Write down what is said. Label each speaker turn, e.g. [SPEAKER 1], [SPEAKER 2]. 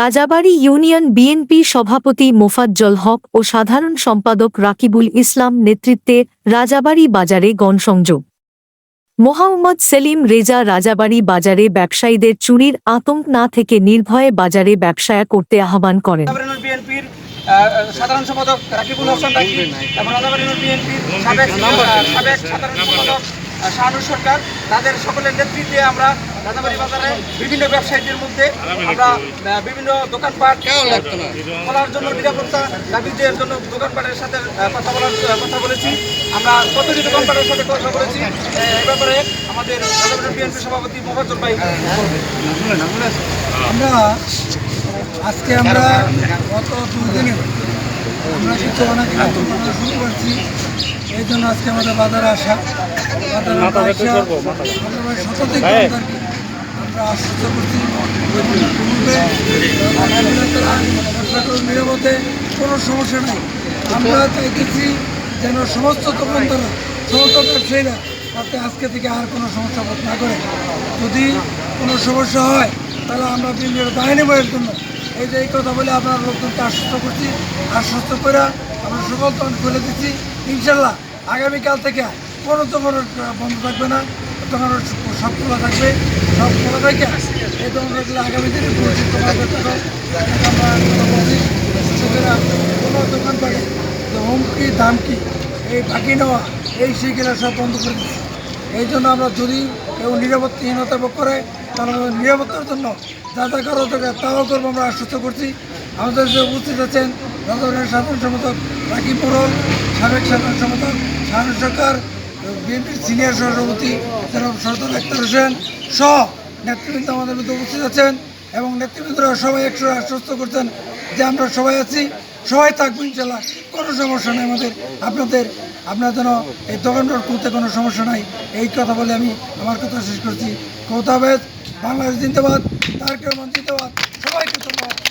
[SPEAKER 1] Rajabari union BNP সভাপতি মোফাজ্জল হক ও সাধারণ সম্পাদক রাকিবুল ইসলাম নেতৃত্বে রাজাবাড়ী বাজারে গণসংযোগ। মোহাম্মদ সেলিম রেজা রাজাবাড়ী বাজারে ব্যবসায়ীদের চুরির আতঙ্ক না থেকে নির্ভয়ে বাজারে ব্যবসায়া করতে আহ্বান করেন।
[SPEAKER 2] সাধারণ সম্পাদক রাকিবুল এবং রাজাবাড়িনুর বিএনপির সাবেক সাবেক সাধারণ সম্পাদক শাহানুর সরকার তাদের সকলের নেতৃত্বে আমরা রাজাবাড়ি বাজারে বিভিন্ন ব্যবসায়ীদের মধ্যে আমরা বিভিন্ন দোকানপাট খোলার জন্য নিরাপত্তা দাবিদের জন্য দোকানপাটের সাথে কথা বলার কথা বলেছি। আমরা প্রতিটি দোকানপাটের সাথে কথা বলেছি। এই ব্যাপারে আমাদের রাজাবাড়িনুর বিএনপি সভাপতি মোহাম্মদ ভাই
[SPEAKER 3] আমরা আজকে আমরা গত দুদিনে আমরা কিছু অনেক শুরু করছি। জন্য আজকে আমাদের বাজারে আসা। শতাধিক আমরা আশ্বস্ত করছি। নিরাপদে কোনো সমস্যা নেই। আমরা চাইতেছি যেন সমস্ত দোকানদাররা সমস্ত ব্যবসায়ীরা যাতে আজকে থেকে আর কোনো সমস্যা বোধ না করে। যদি কোনো সমস্যা হয় তাহলে আমরা বিভিন্ন বাহিনী বইয়ের জন্য এই যে এই কথা বলে আপনার লোকজনকে আশ্বস্ত করছি। আশ্বস্ত করে আমরা সকল তখন খুলে দিচ্ছি। ইনশাল্লাহ আগামীকাল থেকে কোনো দোকান বন্ধ থাকবে না। তোমার সব খোলা থাকবে। সব খোলা থাকে এই দোকানগুলো আগামী দিনে তোমাদের তখন বলছি। কোনো দোকান হুমকি এই বাকি নেওয়া, এই সেইগুলো সব বন্ধ করে দিচ্ছি এই জন্য আমরা যদি কেউ নিরাপত্তাহীনতা ভোগ করে, তাহলে নিরাপত্তার জন্য যা যা করা দরকার, তাও করব, আমরা আশ্বস্ত করছি। আমাদের যে উপস্থিত আছেন রাজধানীর সাধারণ সম্পাদক রাকিব মোরল সাবেক সাধারণ সম্পাদক শাহানু সরকার, বিএনপির সিনিয়র সভাপতি জনাব সরদার আক্তার হোসেন সহ নেতৃবৃন্দ আমাদের মধ্যে উপস্থিত আছেন এবং নেতৃবৃন্দরা সবাই একশো আশ্বস্ত করছেন যে আমরা সবাই আছি। সবাই থাকব ইনশাল্লাহ। কোনো সমস্যা নেই আমাদের। আপনাদের, আপনার যেন এই দোকানটার খুলতে কোনো সমস্যা নাই। এই কথা বলে আমি আমার কথা শেষ করছি। কৌতাবেদ বাংলাদেশ জিন্দাবাদ তারকের জিন্দাবাদ। সবাইকে ধন্যবাদ।